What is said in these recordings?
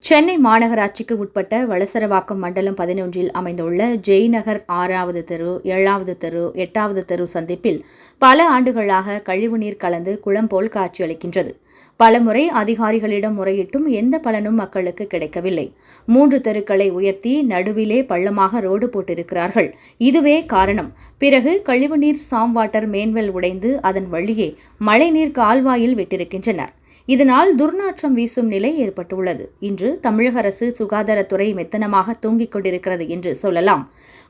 சென்னை மாநகராட்சிக்கு உட்பட்ட வளசரவாக்கம் மண்டலம் பதினொன்றில் அமைந்துள்ள ஜெய்நகர் ஆறாவது தெரு ஏழாவது தெரு எட்டாவது தெரு சந்திப்பில் பல ஆண்டுகளாக கழிவுநீர் கலந்து குளம் போல் காட்சியளிக்கின்றது. பலமுறை அதிகாரிகளிடம் முறையிட்டும் எந்த பலனும் மக்களுக்கு கிடைக்கவில்லை. மூன்று தெருக்களை உயர்த்தி நடுவிலே பள்ளமாக ரோடு போட்டிருக்கிறார்கள். இதுவே காரணம். பிறகு கழிவுநீர் சாம் வாட்டர் மேன்வெல் உடைந்து அதன் வழியே மழைநீர் கால்வாயில் விட்டிருக்கின்றனர். இதனால் துர்நாற்றம் வீசும் நிலை ஏற்பட்டுள்ளது. இன்று தமிழக அரசு சுகாதாரத்துறை மெத்தனமாக தூங்கிக் கொண்டிருக்கிறது என்று சொல்லலாம்.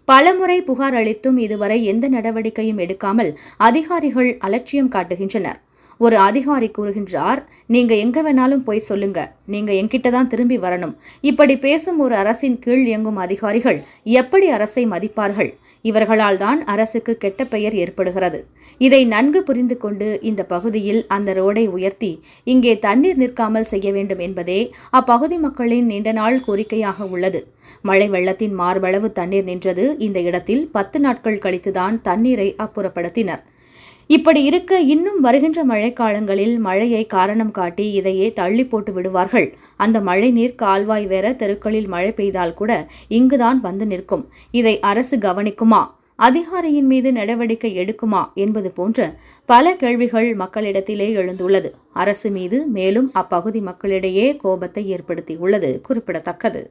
பலமுறை புகார் அளித்தும் இதுவரை எந்த நடவடிக்கையும் எடுக்காமல் அதிகாரிகள் அலட்சியம் காட்டுகின்றனர். ஒரு அதிகாரி கூறுகின்றார் நீங்க எங்க வேணாலும் போய் சொல்லுங்க. நீங்க என்கிட்ட தான் திரும்பி வரணும். இப்படி பேசும் ஒரு அரசின் கீழ் இயங்கும் அதிகாரிகள் எப்படி அரசை மதிப்பார்கள்? இவர்களால் தான் அரசுக்கு கெட்ட பெயர் ஏற்படுகிறது. இதை நன்கு புரிந்து கொண்டு இந்த பகுதியில் அந்த ரோடை உயர்த்தி இங்கே தண்ணீர் நிற்காமல் செய்ய வேண்டும் என்பதே அப்பகுதி மக்களின் நீண்ட நாள் கோரிக்கையாக உள்ளது. மழை வெள்ளத்தின் மார்பளவு தண்ணீர் நின்றது இந்த இடத்தில் பத்து நாட்கள் கழித்துதான் தண்ணீரை அப்புறப்படுத்தினர். இப்படி இருக்க இன்னும் வருகின்ற மழைக்காலங்களில் மழையை காரணம் காட்டி இதையே தள்ளி போட்டு விடுவார்கள். அந்த மழை நீர் கால்வாய் வேற தெருக்களில் மழை பெய்தால் கூட இங்குதான் வந்து நிற்கும். இதை அரசு கவனிக்குமா? அதிகாரியின் மீது நடவடிக்கை எடுக்குமா? என்பது போன்ற பல கேள்விகள் மக்களிடத்திலே எழுந்துள்ளது. அரசு மீது மேலும் அப்பகுதி மக்களிடையே கோபத்தை ஏற்படுத்தியுள்ளது குறிப்பிடத்தக்கது.